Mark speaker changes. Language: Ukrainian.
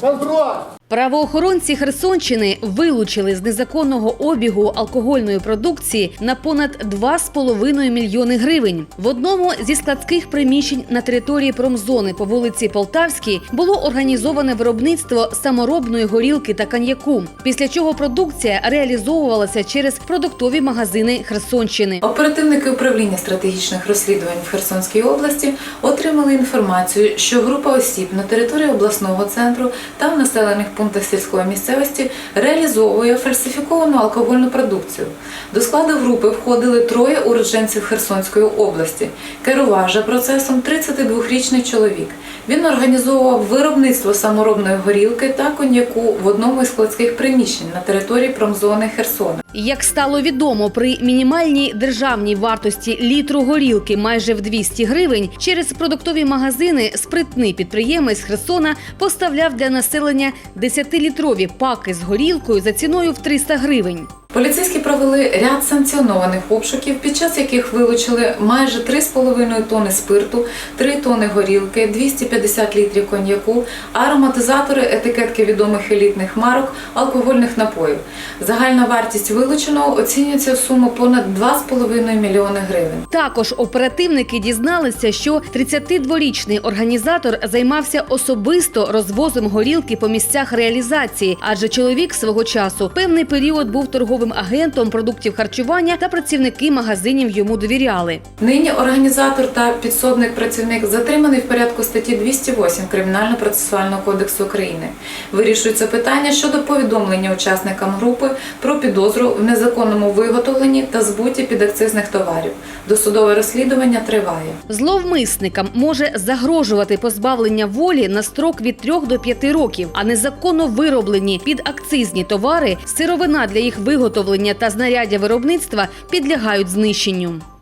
Speaker 1: Контроль!
Speaker 2: Правоохоронці Херсонщини вилучили з незаконного обігу алкогольної продукції на понад 2,5 мільйони гривень. В одному зі складських приміщень на території промзони по вулиці Полтавській було організоване виробництво саморобної горілки та коньяку, після чого продукція реалізовувалася через продуктові магазини Херсонщини.
Speaker 3: Оперативники управління стратегічних розслідувань в Херсонській області отримали інформацію, що група осіб на території обласного центру та в населених пунктах сільської місцевості реалізовує фальсифіковану алкогольну продукцію. До складу групи входили троє уродженців Херсонської області. Керував же процесом 32-річний чоловік. Він організовував виробництво саморобної горілки та коньяку в одному із складських приміщень на території промзони Херсона.
Speaker 2: Як стало відомо, при мінімальній державній вартості літру горілки майже в 200 гривень через продуктові магазини спритний підприємець Херсона поставляв для населення 10-літрові паки з горілкою за ціною в 300 гривень.
Speaker 3: Поліцейські провели ряд санкціонованих обшуків, під час яких вилучили майже 3,5 тонни спирту, 3 тонни горілки, 250 літрів коньяку, ароматизатори, етикетки відомих елітних марок, алкогольних напоїв. Загальна вартість вилученого оцінюється в суму понад 2,5 мільйони гривень.
Speaker 2: Також оперативники дізналися, що 32-річний організатор займався особисто розвозом горілки по місцях реалізації, адже чоловік свого часу певний період був торговим агентом продуктів харчування та працівники магазинів йому довіряли.
Speaker 3: Нині організатор та підсобник працівник затриманий в порядку статті 208 Кримінально-процесуального кодексу України. Вирішується питання щодо повідомлення учасникам групи про підозру в незаконному виготовленні та збуті підакцизних товарів. Досудове розслідування триває.
Speaker 2: Зловмисникам може загрожувати позбавлення волі на строк від 3 до 5 років, а незаконно вироблені підакцизні товари, сировина для їх виготовлення та знаряддя виробництва підлягають знищенню.